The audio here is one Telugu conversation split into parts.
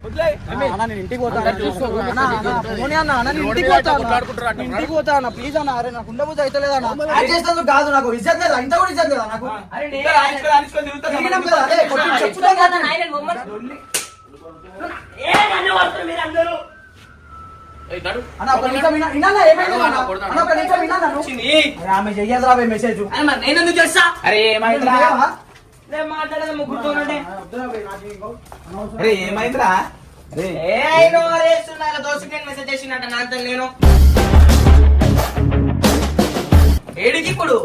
అన్న నేను ఇంటికి పోతా అన్న, ప్లీజ్ అరే నాకు ఉండబోతే కాదు నాకు. ఇజ్జత్ లేదా? ఇంత కూడా ఇజ్జత్ లేదా నాకు? ఆమె మెసేజ్ చేస్తా? అరే మాట్లాడేది అనవసరం. అరే ఏమైందిరా? ఏ నేను మెసేజ్ చేసినట్ట నాకు నేను ఏడికి ఇప్పుడు.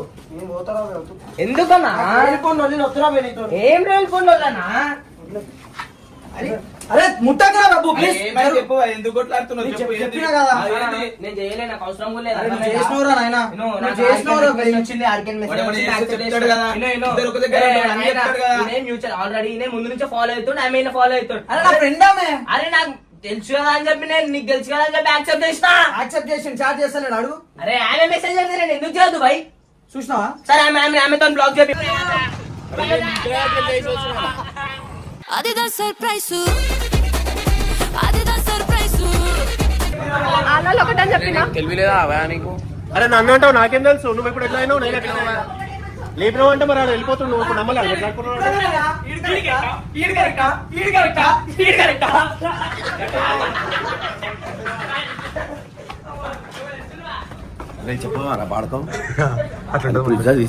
ఎందుకన్నా? వెళ్ళిపోండి, వదిలి వద్దురా అరే ముట్టకరా బాబు ప్లీజ్ చెప్పు ఎందుకు కొట్లాడుతున్నావు? నేను చెప్పు చెప్-? చెప్పినా కదా. అది? నేను చేయలే నాకు అవసరం కూడా లేదు. నువ్వు నాయనా? నువ్వు. మెసేజ్ వచ్చింది ఆర్కెన్ ఆల్రెడీ ముందు నుంచే ఫాలో అవుతుండు ఆమె ఫాలో అవుతాడు. అరే నా ఫ్రెండ్ ఆమె. అరే నాకు తెలుసు కదా అని చెప్పి నేను నీకు తెలుసు కదా అని చెప్పి యాక్సెప్ట్ చేసిన. యాక్సెప్ట్ చేసి చాట్ చేస్తాను అడుగు. అరే ఆమె మెసేజ్ చేస్తే నేను ఎందుకు చేయదు భయ్? చూసినావా? సరే ఆమె ఆమె ఆమెతో బ్లాక్ సర్ప్రైజ్ అదిదా సర్ప్రైజ్ ఆనాలు ఒకటని చెప్పిన? తెలివిలేదా అవా నీకు? అరే నన్ను అంటావు నాకేం తెలుసు? నువ్వు ఇప్పుడు ఎట్లా అయినావు? నేను ఎట్లా అయినా? లేపినావు అంటే మరి ఆడ వెళ్ళిపోతున్నావు నువ్వు ఇప్పుడు అరే చెప్పవారా పాడతాం ఈ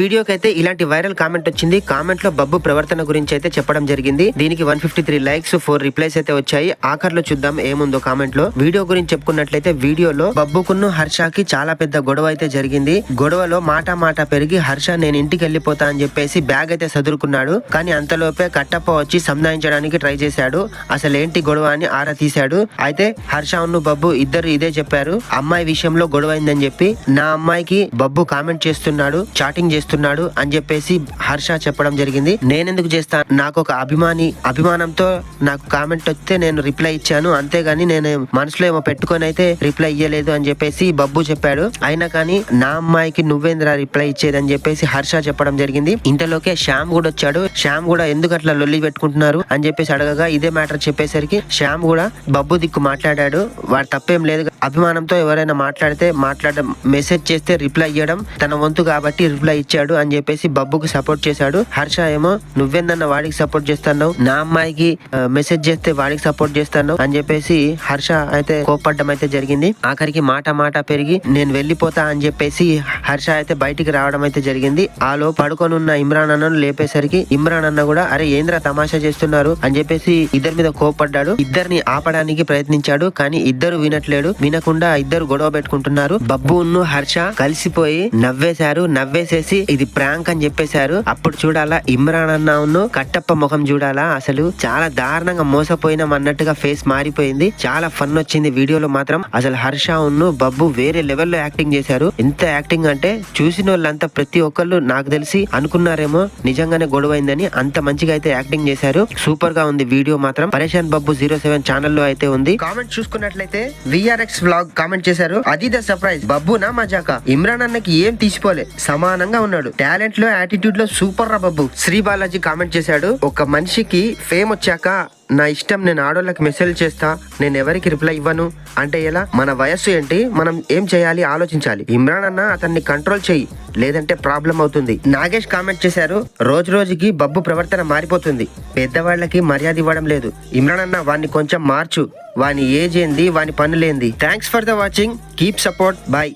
వీడియోకి అయితే ఇలాంటి వైరల్ కామెంట్ వచ్చింది. కామెంట్లో బబ్బు ప్రవర్తన గురించి అయితే చెప్పడం జరిగింది. దీనికి one fifty three likes four replies అయితే వచ్చాయి. ఆఖర్లో చూద్దాం ఏముందో కామెంట్లో. వీడియో గురించి చెప్పుకున్నట్లయితే వీడియోలో బబ్బుకును హర్షకి చాలా పెద్ద గొడవ అయితే జరిగింది. గొడవలో మాట మాట పెరిగి హర్ష నేను ఇంటికి వెళ్ళిపోతా అని చెప్పేసి బ్యాగ్ అయితే సదురుకున్నాడు. కానీ అంతలోపే కట్టప్ప వచ్చి సంధానించడానికి ట్రై చేశాడు. అసలు ఏంటి గొడవ అని ఆరా తీశాడు. అయితే హర్ష బబ్బు ఇద్దరు ఇదే చెప్పారు. అమ్మాయి విషయంలో గొడవ అయిందని చెప్పి నా అమ్మాయికి బబ్బు కామెంట్ చేస్తున్నాడు చాటింగ్ చేస్తున్నాడు అని చెప్పేసి హర్ష చెప్పడం జరిగింది. నేనెందుకు చేస్తాను నాకు ఒక అభిమాని అభిమానంతో నాకు కామెంట్ వస్తే నేను రిప్లై ఇచ్చాను. అంతేగాని నేను మనసులో ఏమో పెట్టుకొని అయితే రిప్లై ఇయ్యలేదు అని చెప్పేసి బబ్బు చెప్పాడు. అయినా కానీ నా అమ్మాయికి నువ్వేంద్రా రిప్లై ఇచ్చేది అని చెప్పేసి హర్ష చెప్పడం జరిగింది. ఇంతలోకే శ్యామ్ కూడా వచ్చాడు. శ్యామ్ కూడా ఎందుకు అట్లా లొల్లి పెట్టుకుంటున్నారు అని చెప్పేసి అడగగా ఇదే మ్యాటర్ చెప్పేసరికి శ్యామ్ కూడా బబ్బు దిక్కు మాట్లాడాడు. వాడు తప్పేం లేదు. అభిమానంతో ఎవరైనా మాట్లాడితే మాట్లాడడం మెసేజ్ చేస్తే రిప్లై ఇవ్వడం తన వంతు కాబట్టి రిప్లై ఇచ్చాడు అని చెప్పేసి బబ్బుకి సపోర్ట్ చేశాడు. హర్ష ఏమో నువ్వేందన్న వాడికి సపోర్ట్ చేస్తున్నావు? నా అమ్మాయికి మెసేజ్ చేస్తే వాడికి సపోర్ట్ చేస్తాను అని చెప్పేసి హర్ష అయితే కోపడ్డం అయితే జరిగింది. ఆఖరికి మాట మాట పెరిగి నేను వెళ్ళిపోతా అని చెప్పేసి హర్ష అయితే బయటికి రావడం అయితే జరిగింది. ఆలో పడుకొని ఉన్న ఇమ్రాన్ అన్నను లేపేసరికి ఇమ్రాన్ అన్న కూడా అరే ఏంద్ర తమాషా చేస్తున్నారు? అని చెప్పేసి ఇద్దరి మీద కోపడ్డాడు ఇద్దరిని ఆపడానికి ప్రయత్నించాడు కానీ ఇద్దరు వినట్లేడు వినకుండా ఇద్దరు గొడవ పెట్టుకుంటున్నారు. బబ్బును హర్ష కలిసిపోయి నవ్వేశారు నవ్వేసేసి ఇది ప్రాంక్ అని చెప్పేశారు. అప్పుడు చూడాలా ఇమ్రాన్ అన్నను కట్టప్ప ముఖం చూడాలా? అసలు చాలా దారుణంగా మోసపోయినాం అన్నట్టుగా ఫేస్ మారిపోయింది. చాలా ఫన్ వచ్చింది వీడియోలో మాత్రం. అసలు హర్ష ఉన్ను బబ్బు వేరే లెవెల్లో యాక్టింగ్ చేశారు. ఎంత యాక్టింగ్ అంటే చూసిన వాళ్ళంతా ప్రతి ఒక్కళ్ళు నాకు తెలిసి అనుకున్నారేమో నిజంగానే గొడవైందని అంత మంచిగా అయితే యాక్టింగ్ చేశారు. సూపర్గా ఉంది వీడియో మాత్రం. పరేషాన్ బబ్బు జీరో సెవెన్ ఛానల్లో అయితే ఉంది. కామెంట్ చూసుకున్నట్లయితే విఆర్ఎక్స్ బ్లాగ్ కామెంట్ చేశారు. అది ద సర్ప్రైజ్. బబ్బునా మజాక్? ఇమ్రాన్ అన్నకి ఏం తీసిపోలే. సమానంగా ఉన్నాడు. టాలెంట్లో యాటిట్యూడ్లో సూపర్ రా బబ్బు శ్రీ బాలాజీ కామెంట్ చేశాడు. ఒక మనిషికి ఫేమ్ వచ్చాక నా ఇష్టం నేను ఆడోళ్ళకి మెసేజ్ చేస్తా నేను ఎవరికి రిప్లై ఇవ్వను? అంటే ఎలా? మన వయస్సు ఏంటి? మనం ఏం చేయాలి? ఆలోచించాలి. ఇమ్రాన్ అన్న అతన్ని కంట్రోల్ చెయ్యి లేదంటే ప్రాబ్లం అవుతుంది. నాగేష్ కామెంట్ చేశారు. రోజు రోజుకి బబ్బు ప్రవర్తన మారిపోతుంది. పెద్దవాళ్ళకి మర్యాద ఇవ్వడం లేదు. ఇమ్రాన్ అన్న వాడిని కొంచెం మార్చు. వాని ఏజ్ ఏంది? వాని పనులేంది thanks for the watching keep support bye